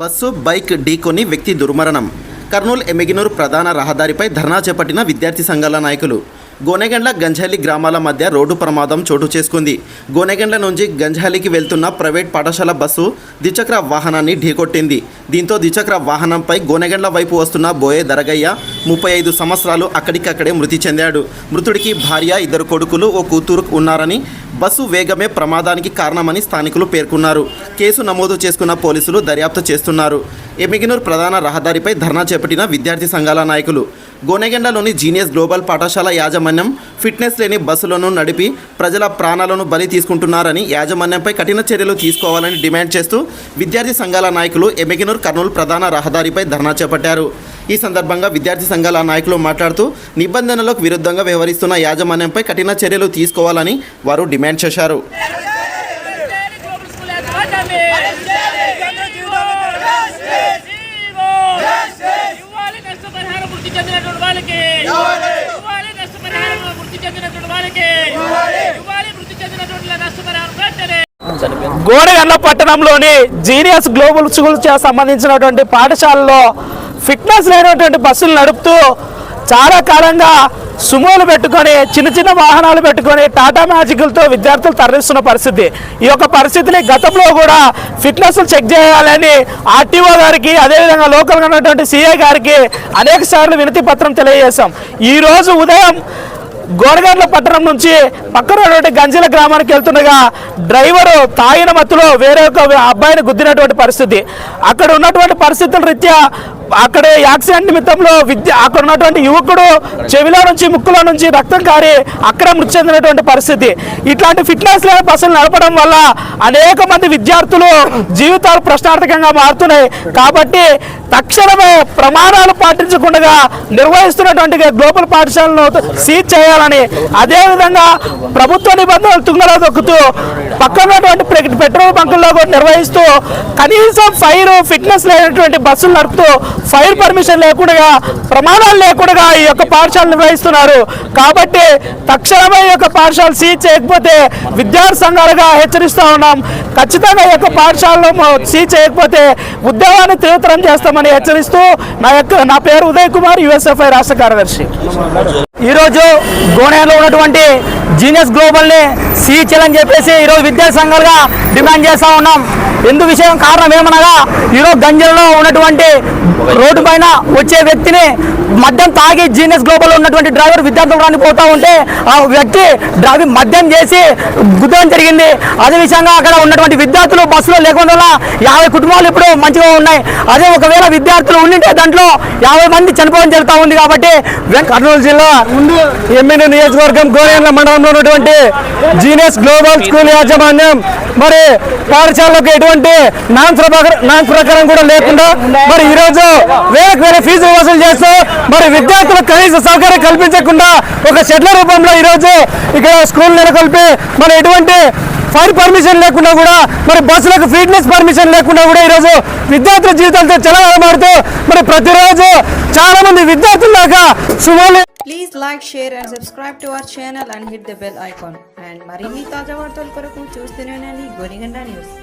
Bus bike ఢీకొని వ్యక్తి దుర్మరణం. కర్నూలు ఎమ్మిగినూరు ప్రధాన రహదారిపై ధర్నా చేపట్టిన విద్యార్థి సంఘాల నాయకులు. గోనెగండ్ల గంజాలి గ్రామాల మధ్య రోడ్డు ప్రమాదం చోటు చేసుకుంది. గోనెగండ్ల నుంచి గంజాలికి వెళ్తున్న ప్రైవేట్ పాఠశాల బస్సు ద్విచక్ర వాహనాన్ని ఢీకొట్టింది. దీంతో ద్విచక్ర వాహనంపై గోనెగండ్ల వైపు వస్తున్న బోయే దరగయ్య ముప్పై ఐదు సంవత్సరాలు అక్కడికక్కడే మృతి చెందాడు. మృతుడికి భార్య ఇద్దరు కొడుకులు ఓ కూతురు ఉన్నారని బస్సు వేగమే ప్రమాదానికి కారణమని స్థానికులు పేర్కొన్నారు. కేసు నమోదు చేసుకున్న పోలీసులు దర్యాప్తు చేస్తున్నారు. ఎమిగినూర్ ప్రధాన రహదారిపై ధర్నా చేపట్టిన విద్యార్థి సంఘాల నాయకులు గోనెగెండలోని జీనియస్ గ్లోబల్ పాఠశాల యాజమాన్యం ఫిట్నెస్ లేని బస్సులను నడిపి ప్రజల ప్రాణాలను బలి తీసుకుంటున్నారని యాజమాన్యంపై కఠిన చర్యలు తీసుకోవాలని డిమాండ్ చేస్తూ విద్యార్థి సంఘాల నాయకులు ఎమెగినూర్ కర్నూలు ప్రధాన రహదారిపై ధర్నా చేపట్టారు. ఈ సందర్భంగా విద్యార్థి సంఘాల నాయకులు మాట్లాడుతూ నిబంధనలకు విరుద్ధంగా వ్యవహరిస్తున్న యాజమాన్యంపై కఠిన చర్యలు తీసుకోవాలని వారు డిమాండ్ చేశారు గ్లోబల్ స్కూల్ అకాడమీ ఇవ్వాలి నష్టపరిహారం వృత్తి చెందినటువంటి వాళ్ళకి. ఇవ్వాలి. నష్టపరిహారం వృత్తి చెందినటువంటి వాళ్ళకి. ఇవ్వాలి. వృత్తి చెందినటువంటి నష్టపరిహారం వెంటనే పట్టణంలోని జీనియస్ గ్లోబల్ స్కూల్కి సంబంధించినటువంటి పాఠశాలలో ఫిట్నెస్ లేనటువంటి బస్సులు నడుపుతూ చాలా కాలంగా సుమోలు పెట్టుకొని చిన్న చిన్న వాహనాలు పెట్టుకొని టాటా మ్యాజిక్లతో విద్యార్థులు తరలిస్తున్న పరిస్థితి. ఈ యొక్క పరిస్థితిని గతంలో కూడా ఫిట్నెస్ చెక్ చేయాలని ఆర్టీఓ గారికి అదేవిధంగా లోకల్గా ఉన్నటువంటి సిఐ గారికి అనేక సార్లు వినతి పత్రం తెలియజేశాం. ఈ రోజు ఉదయం గోడగండ్ల పట్టణం నుంచి పక్కన ఉన్నటువంటి గంజిల గ్రామానికి వెళ్తుండగా డ్రైవరు తాగిన మత్తులో వేరే ఒక అబ్బాయిని గుద్దినటువంటి పరిస్థితి. అక్కడ ఉన్నటువంటి పరిస్థితుల రీత్యా అక్కడ యాక్సిడెంట్ నిమిత్తంలో విద్య అక్కడ ఉన్నటువంటి యువకుడు చెవిలో నుంచి ముక్కులో నుంచి రక్తం కారి అక్కడ మృతి చెందినటువంటి పరిస్థితి. ఇట్లాంటి ఫిట్నెస్ లేని బస్సులు నడపడం వల్ల అనేక మంది విద్యార్థులు జీవితాలు ప్రశ్నార్థకంగా మారుతున్నాయి. కాబట్టి తక్షణమే ప్రమాణాలు పాటించకుండా నిర్వహిస్తున్నటువంటి గ్లోబల్ పాఠశాలను సీజ్ చేయాలని అదేవిధంగా ప్రభుత్వ నిబంధనలు తుంగలో దొక్కుతూ పక్కనటువంటి పెట్రోల్ బంకుల్లో కూడా నిర్వహిస్తూ కనీసం ఫైర్ ఫిట్నెస్ లేనటువంటి బస్సులు నడుపుతూ ఫైర్ పర్మిషన్ లేకుండా ప్రమాణాలు లేకుండా ఈ యొక్క పాఠశాల నిర్వహిస్తున్నారు. కాబట్టి తక్షణమే ఈ యొక్క పాఠశాల సీజ్ చేయకపోతే విద్యార్థి సంఘాలుగా హెచ్చరిస్తూ ఉన్నాం. ఖచ్చితంగా ఈ యొక్క పాఠశాలను సీజ్ చేయకపోతే ఉద్యోగాన్ని తీవ్రతరం చేస్తామని హెచ్చరిస్తూ నా యొక్క నా పేరు ఉదయ్ కుమార్ యుఎస్ఎఫ్ఐ రాష్ట్ర కార్యదర్శి. ఈరోజు గోనేలో ఉన్నటువంటి జీనియస్ గ్లోబల్ని సీచల్ అని చెప్పేసి ఈరోజు విద్యార్థి సంఘాలుగా డిమాండ్ చేస్తూ ఉన్నాం. ఎందు విషయం కారణం ఏమనగా ఈరోజు గంజల్లో ఉన్నటువంటి రోడ్డు పైన వచ్చే వ్యక్తిని మద్యం తాగి జీనియస్ గ్లోబల్ ఉన్నటువంటి డ్రైవర్ విద్యార్థులు రాని పోతా ఉంటే ఆ వ్యక్తి డ్రైవింగ్ మద్యం చేసి గుద్దడం జరిగింది. అదే విషయంగా అక్కడ ఉన్నటువంటి విద్యార్థులు బస్సులో లేకుండా యాభై కుటుంబాలు ఇప్పుడు మంచిగా ఉన్నాయి. అదే ఒకవేళ విద్యార్థులు ఉండింటే దాంట్లో యాభై మంది చనిపోవడం జరుగుతూ ఉంది కాబట్టి కర్నూలు జిల్లా ఎమ్మెల్యే నియోజకవర్గం గోరేంద్ర మండలంలో ఉన్నటువంటి జీనియస్ గ్లోబల్ స్కూల్ యాజమాన్యం మరి పాఠశాలకు ఎటువంటి నాన్స్ ప్రకారం నాన్స్ ప్రకారం కూడా లేకుండా మరి ఈ రోజు వేలకు వేరే ఫీజులు వసూలు చేస్తూ మరి విద్యార్థులకు కనీస సౌకర్యం కల్పించకుండా ఒక షెడ్ల రూపంలో ఈ రోజు ఇక్కడ స్కూల్ నెలకొల్పి మరి ఎటువంటి ఫైర్ పర్మిషన్ లేకుండా కూడా మరి బస్సులకు ఫిట్నెస్ పర్మిషన్ లేకుండా కూడా ఈరోజు విద్యార్థుల జీవితాలతో చెలగాడమాడుతూ మరి ప్రతిరోజు చాలా మంది విద్యార్థుల దాకా సుమారు please like share and subscribe to our channel and hit the bell icon and మరిన్ని తాజా వార్తల కొరకు చూస్తూనే ఉండండి గోనిగండ న్యూస్.